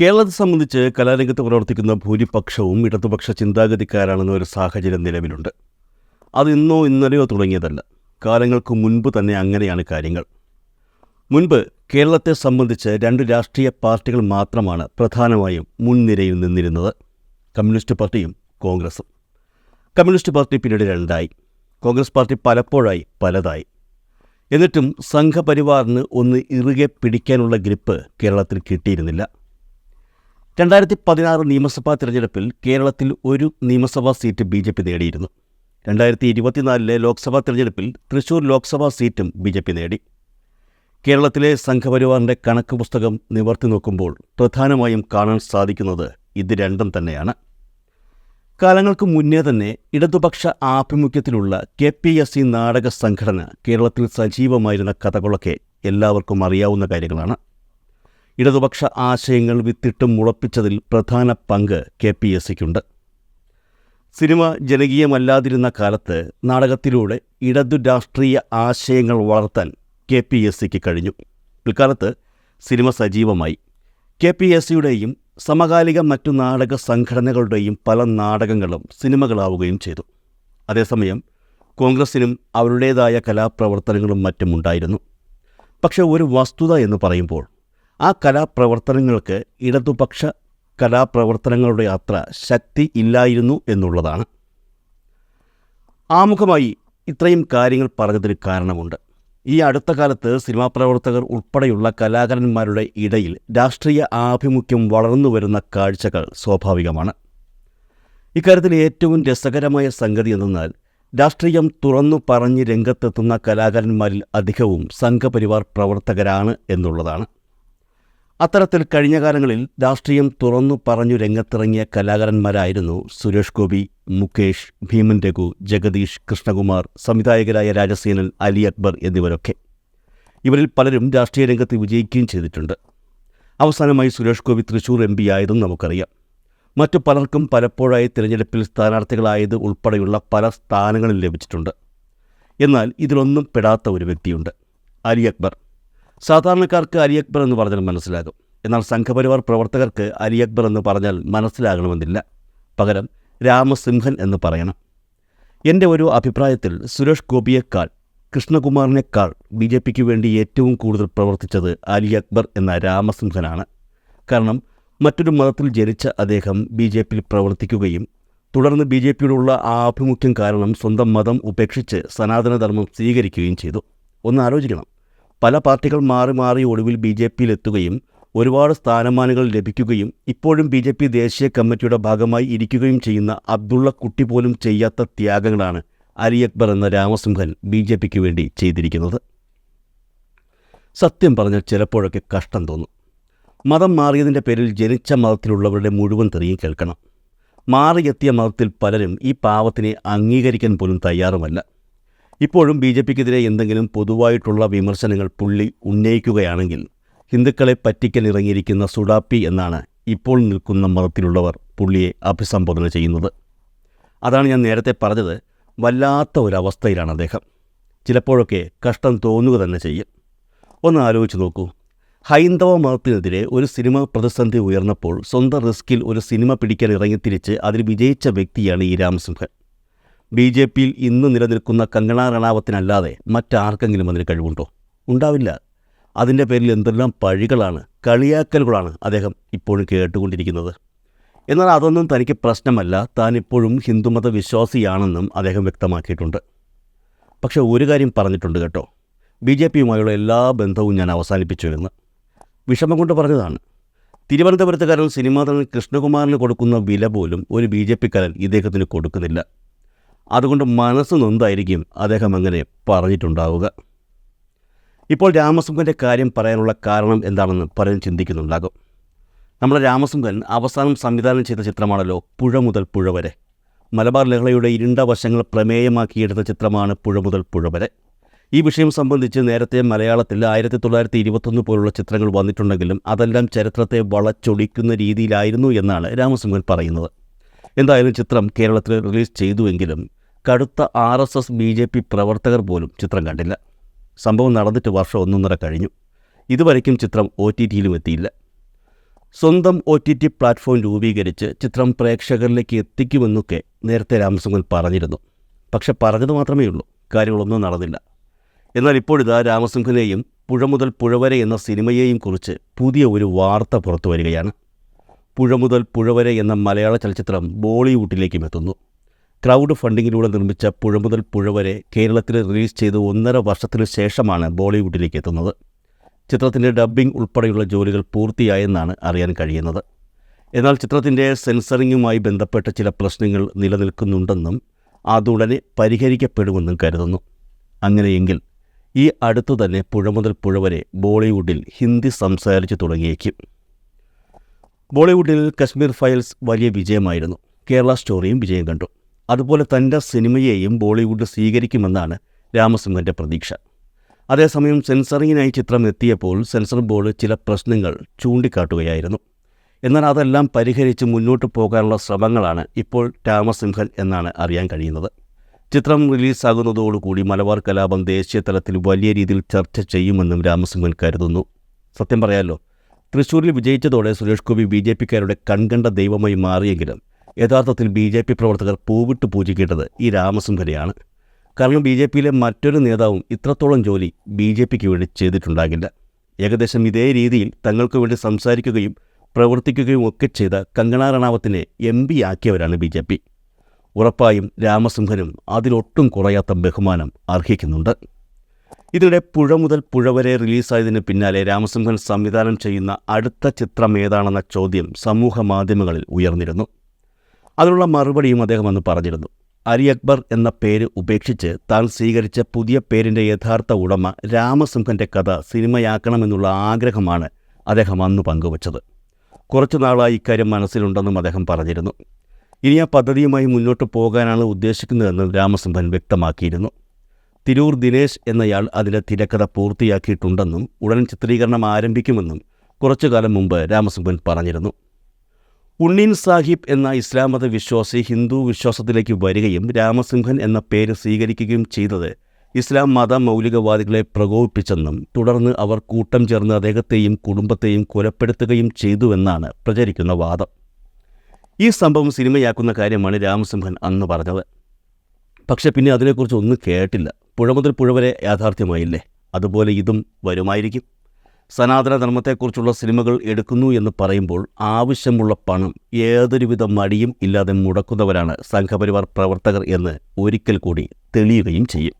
കേരളത്തെ സംബന്ധിച്ച് കലാരംഗത്ത് പ്രവർത്തിക്കുന്ന ഭൂരിപക്ഷവും ഇടതുപക്ഷ ചിന്താഗതിക്കാരാണെന്ന ഒരു സാഹചര്യം നിലവിലുണ്ട്. അത് ഇന്നോ ഇന്നലെയോ തുടങ്ങിയതല്ല. കാലങ്ങൾക്ക് മുൻപ് തന്നെ അങ്ങനെയാണ് കാര്യങ്ങൾ. മുൻപ് കേരളത്തെ സംബന്ധിച്ച് രണ്ട് രാഷ്ട്രീയ പാർട്ടികൾ മാത്രമാണ് പ്രധാനമായും മുൻനിരയിൽ നിന്നിരുന്നത്. കമ്മ്യൂണിസ്റ്റ് പാർട്ടിയും കോൺഗ്രസും. കമ്മ്യൂണിസ്റ്റ് പാർട്ടി പിന്നീട് രണ്ടായി. കോൺഗ്രസ് പാർട്ടി പലപ്പോഴായി പലതായി. എന്നിട്ടും സംഘപരിവാറിന് ഒന്ന് ഇറുകെ പിടിക്കാനുള്ള ഗ്രിപ്പ് കേരളത്തിൽ കിട്ടിയിരുന്നില്ല. രണ്ടായിരത്തി പതിനാറ് നിയമസഭാ തിരഞ്ഞെടുപ്പിൽ കേരളത്തിൽ ഒരു നിയമസഭാ സീറ്റ് ബി ജെ പി നേടിയിരുന്നു. രണ്ടായിരത്തി ഇരുപത്തിനാലിലെ ലോക്സഭാ തിരഞ്ഞെടുപ്പിൽ തൃശൂർ ലോക്സഭാ സീറ്റും ബി ജെ പി നേടി. കേരളത്തിലെ സംഘപരിവാറിന്റെ കണക്ക് പുസ്തകം നിവർത്തി നോക്കുമ്പോൾ പ്രധാനമായും കാണാൻ സാധിക്കുന്നത് ഇത് രണ്ടും തന്നെയാണ്. കാലങ്ങൾക്ക് മുന്നേ തന്നെ ഇടതുപക്ഷ ആഭിമുഖ്യത്തിലുള്ള കെ പി എസ് സി നാടക സംഘടന കേരളത്തിൽ സജീവമായിരുന്ന കഥകളൊക്കെ എല്ലാവർക്കും അറിയാവുന്ന കാര്യങ്ങളാണ്. ഇടതുപക്ഷ ആശയങ്ങൾ വിത്തിട്ട് മുളപ്പിച്ചതിൽ പ്രധാന പങ്ക് കെ പി എസ് സിക്കുണ്ട്. സിനിമ ജനകീയമല്ലാതിരുന്ന കാലത്ത് നാടകത്തിലൂടെ ഇടതു രാഷ്ട്രീയ ആശയങ്ങൾ വളർത്താൻ കെ പി എസ് സിക്ക് കഴിഞ്ഞു. പിൽക്കാലത്ത് സിനിമ സജീവമായി. കെ പി എസ് സിയുടെയും സമകാലിക മറ്റു നാടക സംഘടനകളുടെയും പല നാടകങ്ങളും സിനിമകളാവുകയും ചെയ്തു. അതേസമയം കോൺഗ്രസിനും അവരുടേതായ കലാപ്രവർത്തനങ്ങളും മറ്റുമുണ്ടായിരുന്നു. പക്ഷേ ഒരു വസ്തുത എന്ന് പറയുമ്പോൾ ആ കലാപ്രവർത്തനങ്ങൾക്ക് ഇടതുപക്ഷ കലാപ്രവർത്തനങ്ങളുടെ അത്ര ശക്തി ഇല്ലായിരുന്നു എന്നുള്ളതാണ്. ആമുഖമായി ഇത്രയും കാര്യങ്ങൾ പറഞ്ഞതിന് കാരണമുണ്ട്. ഈ അടുത്ത കാലത്ത് സിനിമാ പ്രവർത്തകർ ഉൾപ്പെടെയുള്ള കലാകാരന്മാരുടെ ഇടയിൽ രാഷ്ട്രീയ ആഭിമുഖ്യം വളർന്നു വരുന്ന കാഴ്ചകൾ സ്വാഭാവികമാണ്. ഇക്കാര്യത്തിൽ ഏറ്റവും രസകരമായ സംഗതി എന്തെന്നാൽ രാഷ്ട്രീയം തുറന്നു പറഞ്ഞ് രംഗത്തെത്തുന്ന കലാകാരന്മാരിൽ അധികവും സംഘപരിവാർ പ്രവർത്തകരാണ് എന്നുള്ളതാണ്. അത്തരത്തിൽ കഴിഞ്ഞ കാലങ്ങളിൽ രാഷ്ട്രീയം തുറന്നു പറഞ്ഞു രംഗത്തിറങ്ങിയ കലാകാരന്മാരായിരുന്നു സുരേഷ് ഗോപി മുകേഷ് ഭീമൻ രഘു ജഗദീഷ് കൃഷ്ണകുമാർ സംവിധായകരായ രാജസേനൻ അലി അക്ബർ എന്നിവരൊക്കെ. ഇവരിൽ പലരും രാഷ്ട്രീയ രംഗത്ത് വിജയിക്കുകയും ചെയ്തിട്ടുണ്ട്. അവസാനമായി സുരേഷ് ഗോപി തൃശൂർ എം പി ആയതും നമുക്കറിയാം. മറ്റു പലർക്കും പലപ്പോഴായി തിരഞ്ഞെടുപ്പിൽ സ്ഥാനാർത്ഥികളായത് ഉൾപ്പെടെയുള്ള പല സ്ഥാനങ്ങളിൽ ലഭിച്ചിട്ടുണ്ട്. എന്നാൽ ഇതിലൊന്നും പെടാത്ത ഒരു വ്യക്തിയുണ്ട് അലി അക്ബർ. സാധാരണക്കാർക്ക് അലി അക്ബർ എന്ന് പറഞ്ഞാൽ മനസ്സിലാകും. എന്നാൽ സംഘപരിവാർ പ്രവർത്തകർക്ക് അലി അക്ബർ എന്ന് പറഞ്ഞാൽ മനസ്സിലാകണമെന്നില്ല. പകരം രാമസിംഹൻ എന്ന് പറയണം. എന്റെ ഒരു അഭിപ്രായത്തിൽ സുരേഷ് ഗോപിയേക്കാൾ കൃഷ്ണകുമാറിനേക്കാൾ ബി ജെ പിക്ക് വേണ്ടി ഏറ്റവും കൂടുതൽ പ്രവർത്തിച്ചത് അലി അക്ബർ എന്ന രാമസിംഹനാണ്. കാരണം മറ്റൊരു മതത്തിൽ ജനിച്ച അദ്ദേഹം ബി ജെ പിയിൽ പ്രവർത്തിക്കുകയും തുടർന്ന് ബി ജെ പിയോടുള്ള ആ ആഭിമുഖ്യം കാരണം സ്വന്തം മതം ഉപേക്ഷിച്ച് സനാതനധർമ്മം സ്വീകരിക്കുകയും ചെയ്തു. ഒന്ന് ആലോചിക്കണം. പല പാർട്ടികൾ മാറി മാറി ഒടുവിൽ ബി ജെ പിയിലെത്തുകയും ഒരുപാട് സ്ഥാനമാനങ്ങൾ ലഭിക്കുകയും ഇപ്പോഴും ബി ജെ പി ദേശീയ കമ്മിറ്റിയുടെ ഭാഗമായി ഇരിക്കുകയും ചെയ്യുന്ന അബ്ദുള്ള കുട്ടി പോലും ചെയ്യാത്ത ത്യാഗങ്ങളാണ് അലി അക്ബർ എന്ന രാമസിംഹൻ ബി ജെ പിക്ക് വേണ്ടി ചെയ്തിരിക്കുന്നത്. സത്യം പറഞ്ഞാൽ ചിലപ്പോഴൊക്കെ കഷ്ടം തോന്നും. മതം മാറിയതിന്റെ പേരിൽ ജനിച്ച മതത്തിലുള്ളവരുടെ മുഴുവൻ തെറിയും കേൾക്കണം. മാറിയെത്തിയ മതത്തിൽ പലരും ഈ പാവത്തിനെ അംഗീകരിക്കാൻ പോലും തയ്യാറുമല്ല. ഇപ്പോഴും ബി ജെ പിക്കെതിരെ എന്തെങ്കിലും പൊതുവായിട്ടുള്ള വിമർശനങ്ങൾ പുള്ളി ഉന്നയിക്കുകയാണെങ്കിൽ ഹിന്ദുക്കളെ പറ്റിക്കാൻ ഇറങ്ങിയിരിക്കുന്ന സുഡാപ്പി എന്നാണ് ഇപ്പോൾ നിൽക്കുന്ന മതത്തിലുള്ളവർ പുള്ളിയെ അഭിസംബോധന ചെയ്യുന്നത്. അതാണ് ഞാൻ നേരത്തെ പറഞ്ഞത്. വല്ലാത്ത ഒരവസ്ഥയിലാണ് അദ്ദേഹം. ചിലപ്പോഴൊക്കെ കഷ്ടം തോന്നുക തന്നെ ചെയ്യും. ഒന്ന് ആലോചിച്ച് നോക്കൂ. ഹൈന്ദവ മതത്തിനെതിരെ ഒരു സിനിമ പ്രതിസന്ധി ഉയർന്നപ്പോൾ സ്വന്തം റിസ്കിൽ ഒരു സിനിമ പിടിക്കാൻ ഇറങ്ങിത്തിരിച്ച് അതിൽ വിജയിച്ച വ്യക്തിയാണ് ഈ രാമസിംഹൻ. ബി ജെ പിയിൽ ഇന്ന് നിലനിൽക്കുന്ന കങ്കണ റണാവത്തിനല്ലാതെ മറ്റാർക്കെങ്കിലും അതിന് കഴിവുണ്ടോ? ഉണ്ടാവില്ല. അതിന്റെ പേരിൽ എന്തെല്ലാം പഴികളാണ് കളിയാക്കലുകളാണ് അദ്ദേഹം ഇപ്പോഴും കേട്ടുകൊണ്ടിരിക്കുന്നത്. എന്നാൽ അതൊന്നും തനിക്ക് പ്രശ്നമല്ല. താൻ ഇപ്പോഴും ഹിന്ദുമത വിശ്വാസിയാണെന്നും അദ്ദേഹം വ്യക്തമാക്കിയിട്ടുണ്ട്. പക്ഷേ ഒരു കാര്യം പറഞ്ഞിട്ടുണ്ട് കേട്ടോ. ബി ജെ പിയുമായുള്ള എല്ലാ ബന്ധവും ഞാൻ അവസാനിപ്പിച്ചു എന്ന്. വിഷമം കൊണ്ട് പറഞ്ഞതാണ്. തിരുവനന്തപുരത്തുകാരൻ സിനിമാ നടൻ കൃഷ്ണകുമാറിന് കൊടുക്കുന്ന വില പോലും ഒരു ബി ജെ പിക്കാരൻ ഇദ്ദേഹത്തിന് കൊടുക്കുന്നില്ല. അതുകൊണ്ട് മനസ്സ് നൊന്തായിരിക്കും അദ്ദേഹം അങ്ങനെ പറഞ്ഞിട്ടുണ്ടാവുക. ഇപ്പോൾ രാമസിംഹന്റെ കാര്യം പറയാനുള്ള കാരണം എന്താണെന്ന് പലരും ചിന്തിക്കുന്നുണ്ടാകും. നമ്മുടെ രാമസിംഹൻ അവസാനം സംവിധാനം ചെയ്ത ചിത്രമാണല്ലോ പുഴ മുതൽ പുഴ വരെ. മലബാർ ലഹളയുടെ ഇരുണ്ട വശങ്ങൾ പ്രമേയമാക്കിയെടുത്ത ചിത്രമാണ് പുഴ മുതൽ പുഴ വരെ. ഈ വിഷയം സംബന്ധിച്ച് നേരത്തെ മലയാളത്തിൽ ആയിരത്തി തൊള്ളായിരത്തി ഇരുപത്തൊന്ന് പോലുള്ള ചിത്രങ്ങൾ വന്നിട്ടുണ്ടെങ്കിലും അതെല്ലാം ചരിത്രത്തെ വളച്ചൊടിക്കുന്ന രീതിയിലായിരുന്നു എന്നാണ് രാമസിംഹൻ പറയുന്നത്. എന്തായാലും ചിത്രം കേരളത്തിൽ റിലീസ് ചെയ്തുവെങ്കിലും കടുത്ത R S S B J P പ്രവർത്തകർ പോലും ചിത്രം കണ്ടില്ല. സംഭവം നടന്നിട്ട് വർഷം ഒന്നൊന്നര കഴിഞ്ഞു. ഇതുവരയ്ക്കും ചിത്രം ഒ ടി ടിയിലും എത്തിയില്ല. സ്വന്തം ഒ ടി ടി പ്ലാറ്റ്ഫോം രൂപീകരിച്ച് ചിത്രം പ്രേക്ഷകരിലേക്ക് എത്തിക്കുമെന്നൊക്കെ നേരത്തെ രാമസിംഗൻ പറഞ്ഞിരുന്നു. പക്ഷെ പറഞ്ഞത് മാത്രമേ ഉള്ളൂ. കാര്യങ്ങളൊന്നും നടന്നില്ല. എന്നാൽ ഇപ്പോഴിതാ രാമസിംഹനെയും പുഴ മുതൽ പുഴവരെ എന്ന സിനിമയെയും കുറിച്ച് പുതിയ ഒരു വാർത്ത പുറത്തു വരികയാണ്. പുഴ മുതൽ പുഴവരെ എന്ന മലയാള ചലച്ചിത്രം ബോളിവുഡിലേക്കും എത്തുന്നു. ക്രൗഡ് ഫണ്ടിങ്ങിലൂടെ നിർമ്മിച്ച പുഴ മുതൽ പുഴ വരെ കേരളത്തിൽ റിലീസ് ചെയ്ത് ഒന്നര വർഷത്തിനു ശേഷമാണ് ബോളിവുഡിലേക്ക് എത്തുന്നത്. ചിത്രത്തിന്റെ ഡബ്ബിംഗ് ഉൾപ്പെടെയുള്ള ജോലികൾ പൂർത്തിയായെന്നാണ് അറിയാൻ കഴിയുന്നത്. എന്നാൽ ചിത്രത്തിന്റെ സെൻസറിങ്ങുമായി ബന്ധപ്പെട്ട ചില പ്രശ്നങ്ങൾ നിലനിൽക്കുന്നുണ്ടെന്നും അതുടനെ പരിഹരിക്കപ്പെടുമെന്നും കരുതുന്നു. അങ്ങനെയെങ്കിൽ ഈ അടുത്തു തന്നെ പുഴ മുതൽ പുഴ വരെ ബോളിവുഡിൽ ഹിന്ദി സംസാരിച്ചു തുടങ്ങിയേക്കും. ബോളിവുഡിൽ കശ്മീർ ഫയൽസ് വലിയ വിജയമായിരുന്നു. കേരള സ്റ്റോറിയും വിജയം കണ്ടു. അതുപോലെ തന്റെ സിനിമയെയും ബോളിവുഡ് സ്വീകരിക്കുമെന്നാണ് രാമസിംഹന്റെ പ്രതീക്ഷ. അതേസമയം സെൻസറിങ്ങിനായി ചിത്രം എത്തിയപ്പോൾ സെൻസർ ബോർഡ് ചില പ്രശ്നങ്ങൾ ചൂണ്ടിക്കാട്ടുകയായിരുന്നു. എന്നാൽ അതെല്ലാം പരിഹരിച്ച് മുന്നോട്ട് പോകാനുള്ള ശ്രമങ്ങളാണ് ഇപ്പോൾ രാമസിംഹൻ എന്നാണ് അറിയാൻ കഴിയുന്നത്. ചിത്രം റിലീസാകുന്നതോടുകൂടി മലബാർ കലാപം ദേശീയ തലത്തിൽ വലിയ രീതിയിൽ ചർച്ച ചെയ്യുമെന്നും രാമസിംഹൻ കരുതുന്നു. സത്യം പറയാമല്ലോ തൃശ്ശൂരിൽ വിജയിച്ചതോടെ സുരേഷ് ഗോപി ബി ജെ പിക്കാരുടെ കൺകണ്ട ദൈവമായി മാറിയെങ്കിലും യഥാർത്ഥത്തിൽ ബി ജെ പി പ്രവർത്തകർ പൂവിട്ട് പൂജിക്കേണ്ടത് ഈ രാമസുന്ദരിയാണ്. കാരണം ബി ജെ പിയിലെ മറ്റൊരു നേതാവും ഇത്രത്തോളം ജോലി ബി ജെ പിക്ക് വേണ്ടി ചെയ്തിട്ടുണ്ടാകില്ല. ഏകദേശം ഇതേ രീതിയിൽ തങ്ങൾക്ക് വേണ്ടി സംസാരിക്കുകയും പ്രവർത്തിക്കുകയും ഒക്കെ ചെയ്ത കങ്കണ റണാവത്തിനെ എം പി ആക്കിയവരാണ് ബി ജെ പി. ഉറപ്പായും രാമസിംഹനും അതിലൊട്ടും കുറയാത്ത ബഹുമാനം അർഹിക്കുന്നുണ്ട്. ഇതിനിടെ പുഴ മുതൽ പുഴ വരെ റിലീസായതിന് പിന്നാലെ രാമസിംഹൻ സംവിധാനം ചെയ്യുന്ന അടുത്ത ചിത്രം ഏതാണെന്ന ചോദ്യം സമൂഹ മാധ്യമങ്ങളിൽ ഉയർന്നിരുന്നു. അതിനുള്ള മറുപടിയും അദ്ദേഹം അന്ന് പറഞ്ഞിരുന്നു. അലി അക്ബർ എന്ന പേര് ഉപേക്ഷിച്ച് താൻ സ്വീകരിച്ച പുതിയ പേരിന്റെ യഥാർത്ഥ ഉടമ രാമസിംഹന്റെ കഥ സിനിമയാക്കണമെന്നുള്ള ആഗ്രഹമാണ് അദ്ദേഹം അന്ന് പങ്കുവച്ചത്. കുറച്ചു നാളായി ഇക്കാര്യം മനസ്സിലുണ്ടെന്നും അദ്ദേഹം പറഞ്ഞിരുന്നു. ഇനി ആ പദ്ധതിയുമായി മുന്നോട്ട് പോകാനാണ് ഉദ്ദേശിക്കുന്നതെന്നും രാമസിംഹൻ വ്യക്തമാക്കിയിരുന്നു. തിരൂർ ദിനേശ് എന്നയാൾ അതിന്റെ തിരക്കഥ പൂർത്തിയാക്കിയിട്ടുണ്ടെന്നും ഉടൻ ചിത്രീകരണം ആരംഭിക്കുമെന്നും കുറച്ചു കാലം മുമ്പ് രാമസിംഹൻ പറഞ്ഞിരുന്നു. ഉണ്ണീൻ സാഹിബ് എന്ന ഇസ്ലാം മത വിശ്വാസി ഹിന്ദു വിശ്വാസത്തിലേക്ക് വരികയും രാമസിംഹൻ എന്ന പേര് സ്വീകരിക്കുകയും ചെയ്തത് ഇസ്ലാം മത മൗലികവാദികളെ പ്രകോപിപ്പിച്ചെന്നും തുടർന്ന് അവർ കൂട്ടം ചേർന്ന് അദ്ദേഹത്തെയും കുടുംബത്തെയും കൊലപ്പെടുത്തുകയും ചെയ്തുവെന്നാണ് പ്രചരിക്കുന്ന വാദം. ഈ സംഭവം സിനിമയാക്കുന്ന കാര്യമാണ് രാമസിംഹൻ അന്ന് പറഞ്ഞത്. പക്ഷെ പിന്നെ അതിനെക്കുറിച്ച് ഒന്നും കേട്ടില്ല. പുഴ മുതൽ പുഴ വരെ യാഥാർത്ഥ്യമായില്ലേ? അതുപോലെ ഇതും വരുമായിരിക്കും. സനാതന ധർമ്മത്തെക്കുറിച്ചുള്ള സിനിമകൾ എടുക്കുന്നു എന്ന് പറയുമ്പോൾ ആവശ്യമുള്ള പണം ഏതൊരുവിധ മടിയും ഇല്ലാതെ മുടക്കുന്നവരാണ് സംഘപരിവാർ പ്രവർത്തകർ എന്ന് ഒരിക്കൽ കൂടി തെളിയുകയും ചെയ്യും.